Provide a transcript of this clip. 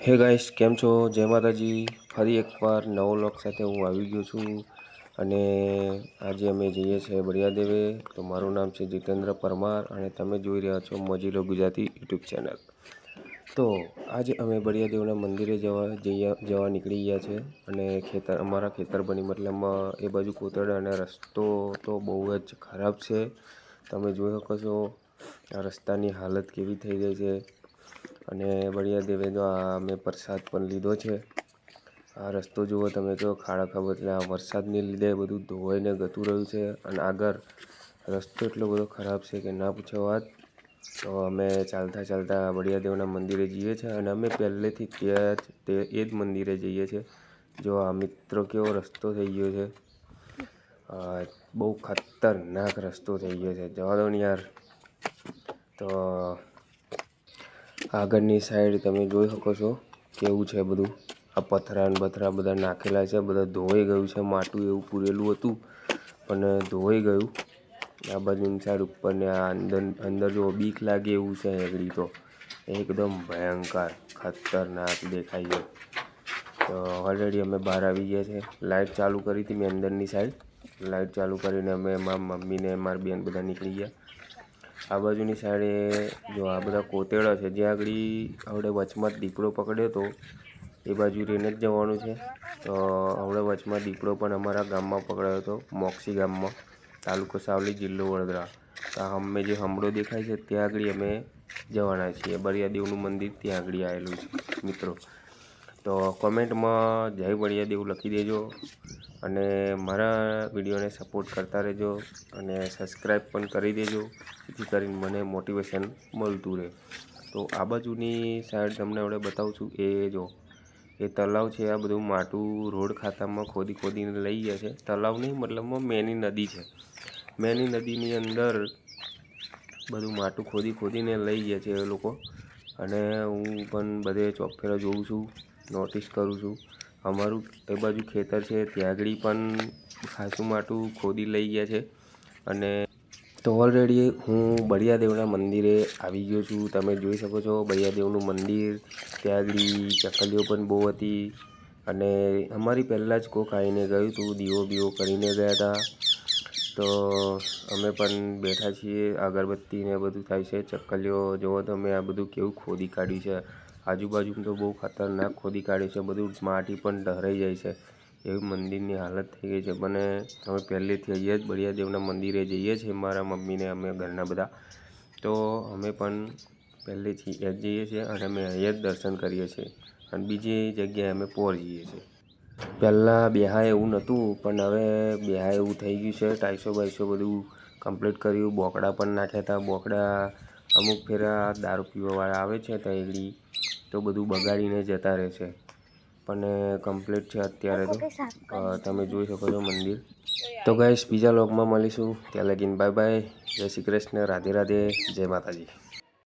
હે ગાઈસ, કેમ છો? જય માતાજી. ફરી એકવાર નવો લોક સાથે હું આવી ગયો છું અને આજે અમે જઈએ છીએ બળિયાદેવે. તો મારું નામ છે જીતેન્દ્ર પરમાર અને તમે જોઈ રહ્યા છો મોજીલો ગુજરાતી યુટ્યુબ ચેનલ. તો આજે અમે બળિયાદેવના મંદિરે જવા જઈએ જવા નીકળી ગયા છે અને ખેતર, અમારા ખેતર બની મતલબમાં એ બાજુ કોતરડા અને રસ્તો તો બહુ જ ખરાબ છે. તમે જોઈ શકો છો આ રસ્તાની હાલત કેવી થઈ ગઈ છે. અને બળિયા દેવેનો આ મેં પ્રસાદ પણ લીધો છે. આ રસ્તો જુઓ તમે તો ખાડા ખબર એટલે આ વરસાદને લીધે બધું ધોવાઈને ગતું રહ્યું છે અને આગળ રસ્તો એટલો બધો ખરાબ છે કે ના પૂછો વાત. તો અમે ચાલતા ચાલતા બળિયાદેવના મંદિરે જઈએ છીએ અને અમે પહેલેથી ત્યાં તે એ જ મંદિરે જઈએ છીએ જો આ મિત્રો કેવો રસ્તો થઈ ગયો છે. બહુ ખતરનાક રસ્તો થઈ ગયો છે. જવા દો ને યાર. તો આગળની સાઈડ તમે જોઈ શકો છો કેવું છે બધું. આ પથરા ને બથરા બધા નાખેલા છે, બધા ધોવાઈ ગયું છે, માટું એવું પૂરેલું હતું પણ ધોવાઈ ગયું. આ બાજુની સાઈડ ઉપર ને આ અંદર અંદર જો બીક લાગે એવું છે આગળ તો. એકદમ ભયંકર, ખતરનાક દેખાય છે. તો ઓલરેડી અમે બહાર આવી ગયા છે. લાઇટ ચાલુ કરી હતી મેં અંદરની સાઈડ લાઇટ ચાલુ કરીને અમે મારા મમ્મીને, મારી બેન બધા નીકળી ગયા. આ બાજુની સાઈડે જો આ બધા કોતેડા છે જ્યાં આગળ આપણે વચમાં દીપડો પકડ્યો હતો એ બાજુ રહીને જ જવાનું છે. તો આપણે વચમાં દીપડો પણ અમારા ગામમાં પકડાયો હતો, મોક્ષી ગામમાં, તાલુકો સાવલી જિલ્લો વડોદરા. તો અમે જે હમળો દેખાય છે, ત્યાં આગળ અમે જવાના છીએ. બરિયાદેવનું મંદિર ત્યાં આગળ આવેલું છે, મિત્રો. તો કોમેન્ટમાં જય બળિયાદેવ લખી દેજો અને મારા વિડીયોને સપોર્ટ કરતા રહેજો અને સબસ્ક્રાઈબ પણ કરી દેજો, જેથી કરીને મને મોટિવેશન મળતું રહે. તો આ બાજુની સાઈડ તમને આપણે બતાવું છું, એ જો, એ તલાવ છે, આ બધું માટું રોડ ખાતામાં ખોદી ખોદીને લઈ ગયા છે. તલાવ નહીં મતલબમાં મેની નદી છે. મેની નદીની અંદર બધું માટું ખોદી ખોદીને લઈ ગયા છે એ લોકો. અને હું પણ બધે ચોફેરા જોઉં છું. નોટિસ કરું છું. અમારું એ બાજુ ખેતર છે, ત્યાં આગળ પણ ખાસું માટું ખોદી લઈ ગયા છે. અને તો ઓલરેડી હું બળિયાદેવના મંદિરે આવી ગયો છું. તમે જોઈ શકો છો બળિયાદેવનું મંદિર, ત્યાં આગળ ચકલીઓ પણ બહુ હતી. અને અમારી પહેલાં જ કોક આવીને ગયું હતું, દીવો બીવો કરીને ગયા હતા. તો અમે પણ બેઠા છીએ અગરબત્તી ને બધું થાય છે, ચકલીઓ, જુઓ તમે આ બધું કેવું ખોદી કાઢ્યું છે. આજુબાજુમાં તો બહુ ખતરનાક ખોદી કાઢ્યું છે, બધું માટી પણ ઢહરાઈ જાય છે. એવી મંદિરની હાલત થઈ ગઈ છે. મને, અમે પહેલેથી અહીંયા જ બળિયાદેવના મંદિરે જઈએ છીએ, મારા મમ્મીને, અમે ઘરના બધા. તો અમે પણ પહેલેથી અહીંયા જ જઈએ છીએ અને અમે અહીંયા જ દર્શન કરીએ છીએ. અને બીજી જગ્યાએ અમે પોર જઈએ છીએ. પહેલાં બેહા એવું નહોતું, પણ હવે બેહા એવું થઈ ગયું છે. ટાઈસો બાઈસો બધું કમ્પ્લીટ કર્યું. બોકડા પણ નાખ્યા હતા. બોકડા અમુક ફેરા દારૂ પીવાવાળા આવે છે ત્યાં તો બધું બગાડીને જતા રહે છે. પણ કમ્પ્લીટ છે અત્યારે તો. તમે જોઈ શકો છો મંદિર. તો ગાઈશ બીજા લોકમાં મળીશું. ત્યાં લગીને બાય બાય જય શ્રી કૃષ્ણ. રાધે રાધે. જય માતાજી.